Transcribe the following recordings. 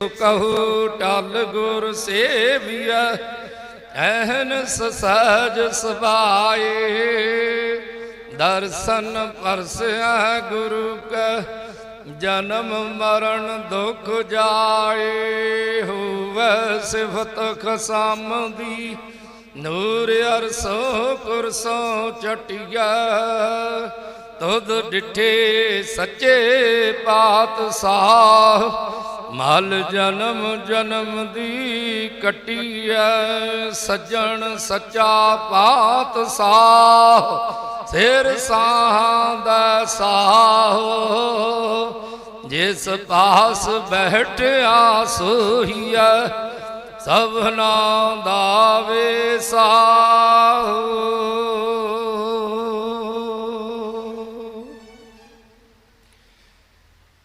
ਕਹੂ ਟਲ ਗੁਰ ਸੇਵੀਆ ਐਹਨ ਸਹਜ ਸਭਾਏ ਦਰਸ਼ਨ ਪਰਸਿਆ ਗੁਰੂ ਕਾ, ਜਨਮ ਮਰਨ ਦੁਖ ਜਾਏ। ਹੋਵੇ ਸਿਫਤ ਖਸਮ ਦੀ ਨੂਰ ਅਰਸੋ ਕੁਰਸੋ ਚਟਿਆ ਤੁਧ ਡਿਠੇ ਸੱਚੇ ਪਾਤਸ਼ਾਹ ਮਲ ਜਨਮ ਜਨਮ ਦੀ ਕਟਿਐ, ਸੱਜਣ ਸੱਚਾ ਪਾਤ ਸਾਹ ਸਿਰ ਸਾਹਾਂ ਦਾ ਸਾਹ। ਜਿਸ ਪਾਸ ਬੈਠਿਆ ਸੋਹੀਐ, ਸਭਨਾ ਦਾ ਵੇ ਸਾਹ।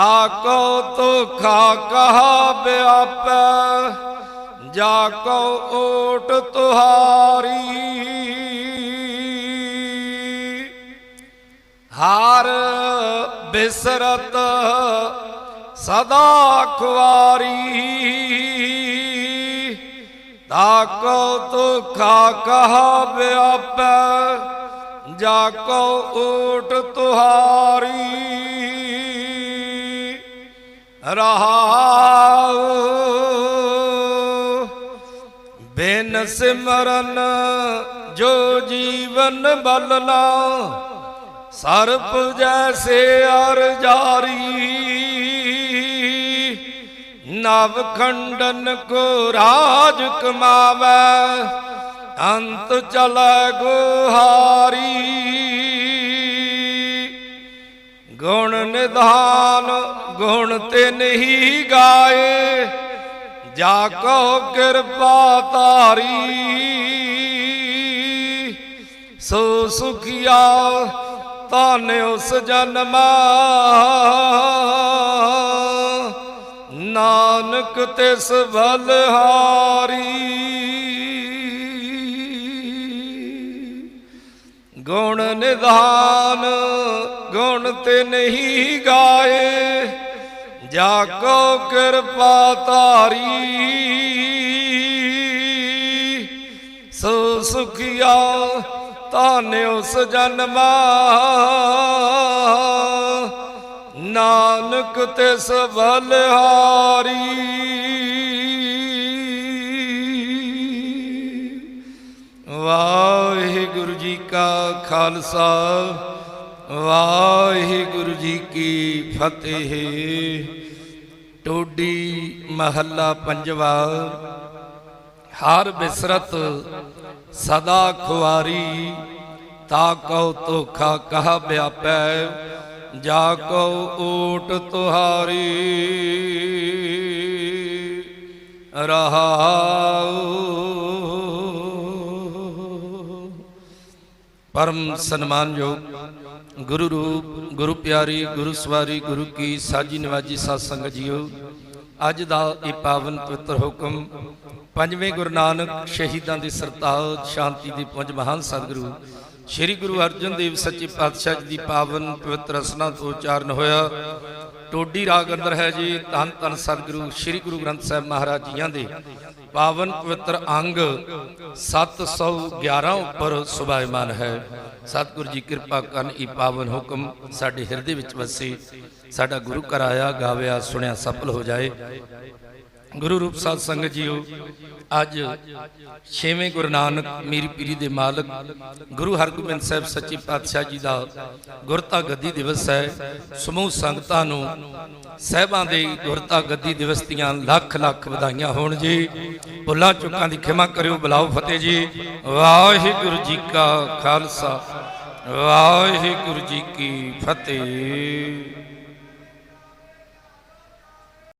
ਤਾਕੋ ਤੁਖਾ ਕਹਾ ਵਿਆਪੈ ਜਾ ਕੋ ਓਟ ਤੁਹਾਰੀ। ਹਾਰ ਬਿਸਰਤ ਸਦਾ ਖੁਆਰੀ। ਤਾਕੋ ਤੁਖਾ ਕਹਾ ਵਿਆਪੈ ਜਾ ਕੋ ਓਟ ਤੁਹਾਰੀ। ਰਹਾਉ ਬਿਨ ਸਿਮਰਨ ਜੋ ਜੀਵਨ ਬਲਨਾ, ਸਰਪ ਜੈਸੇ ਅਰ ਜਾਰੀ। ਨਵ ਖੰਡਨ ਕੋ ਰਾਜ ਕਮਾਵੇ, ਅੰਤ ਚਲੈ ਗੁਹਾਰੀ। ਗੁਣ ਨਿਧਾਨ ਗੁਣ ਤੇ ਨਹੀਂ ਗਾਏ। ਜਾ ਕੋ ਕਿਰਪਾ ਧਾਰੀ। ਸੋ ਸੁਖਿਆ, ਧਨ ਉਸ ਜਨਮ। ਨਾਨਕ ਤਿਸ ਬਲਹਾਰੀ ਗੁਣ ਨਿਧਾਨ, ਗੁਣ ਤੇ ਨਹੀਂ ਗਾਏ। ਜਾ ਕੋ ਕਿਰਪਾ ਧਾਰੀ। ਸੋ ਸੁਖਿਆ, ਧਨ ਉਸ ਜਨਮਾ। ਨਾਨਕ ਤਿਸ ਬਲਹਾਰੀ। ਵਾਹਿਗੁਰੂ ਜੀ ਕਾ ਖਾਲਸਾ। ਵਾਹਿਗੁਰੂ ਜੀ ਕੀ ਫਤਿਹ। ਟੋਡੀ ਮਹੱਲਾ ਪੰਜਵਾ। ਹਰ ਬਿਸਰਤ ਸਦਾ ਖੁਆਰੀ, ਤਾ ਕਉ ਤੋਖਾ ਕਹਾ ਵਿਆਪੈ, ਜਾ ਕਉ ਓਟ ਤੁਹਾਰੀ। ਰਹਾਉ। ਪਰਮ ਸਨਮਾਨਯੋਗ ਗੁਰੂ ਰੂਪ, ਗੁਰੂ ਪਿਆਰੀ, ਗੁਰੂ ਸਵਾਰੀ, ਗੁਰੂ ਕੀ ਸਾਜੀ ਨਿਵਾਜੀ ਸਾਧ ਸੰਗਤ ਜੀਓ, ਅੱਜ ਦਾ ਇਹ ਪਾਵਨ ਪਵਿੱਤਰ ਹੁਕਮ ਪੰਜਵੇਂ ਗੁਰੂ ਨਾਨਕ ਸ਼ਹੀਦਾਂ ਦੀ ਸਰਤਾਜ ਸ਼ਾਂਤੀ ਦੀ ਪੰਜ ਮਹਾਨ ਸਤਿਗੁਰੂ ਸ੍ਰੀ ਗੁਰੂ ਅਰਜਨ ਦੇਵ ਸੱਚੇ ਪਾਤਸ਼ਾਹ ਜੀ ਦੀ ਪਾਵਨ ਪਵਿੱਤਰ ਰਸਨਾ ਤੋਂ ਉਚਾਰਨ ਹੋਇਆ। ਟੋਡੀ ਰਾਗ ਅੰਦਰ ਹੈ ਜੀ, ਧੰਨ ਧੰਨ ਸਤਿਗੁਰੂ ਸ੍ਰੀ ਗੁਰੂ ਗ੍ਰੰਥ ਸਾਹਿਬ ਮਹਾਰਾਜ ਜੀਆਂ ਦੇ। ਪਾਵਨ ਪਵਿੱਤਰ ਅੰਗ 711 ਉੱਪਰ ਸੁਭਾਇਮਾਨ ਹੈ ਸਤਿਗੁਰੂ ਜੀ ਕਿਰਪਾ ਕਰਨ ਇਹ ਪਾਵਨ ਹੁਕਮ ਸਾਡੇ ਹਿਰਦੇ ਵਿੱਚ ਵਸੇ ਸਾਡਾ ਗੁਰੂ ਘਰ ਆਇਆ ਗਾਵਿਆ ਸੁਣਿਆ ਸਫਲ ਹੋ ਜਾਏ ਗੁਰੂ ਰੂਪ ਸਾਧ ਸੰਗਤ ਜੀਓ, ਅੱਜ ਛੇਵੇਂ ਗੁਰੂ ਨਾਨਕ ਮੇਰੀ ਪੀਰੀ ਦੇ ਮਾਲਕ ਗੁਰੂ ਹਰਗੋਬਿੰਦ ਸਾਹਿਬ ਸੱਚੇ ਪਾਤਸ਼ਾਹ ਜੀ ਦਾ ਗੁਰਤਾ ਗੱਦੀ ਦਿਵਸ ਹੈ। ਸਮੂਹ ਸੰਗਤਾਂ ਨੂੰ ਸਹਿਬਾਂ ਦੇ ਗੁਰਤਾ ਗੱਦੀ ਦਿਵਸ ਦੀਆਂ ਲੱਖ ਲੱਖ ਵਧਾਈਆਂ ਹੋਣ ਜੀ। ਭੁੱਲਾਂ ਚੁੱਕਾਂ ਦੀ ਖਿਮਾ ਕਰਿਓ, ਬੁਲਾਓ ਫਤਿਹ ਜੀ। ਵਾਹਿਗੁਰੂ ਜੀ ਕਾ ਖਾਲਸਾ, ਵਾਹਿਗੁਰੂ ਜੀ ਕੀ ਫਤਿਹ।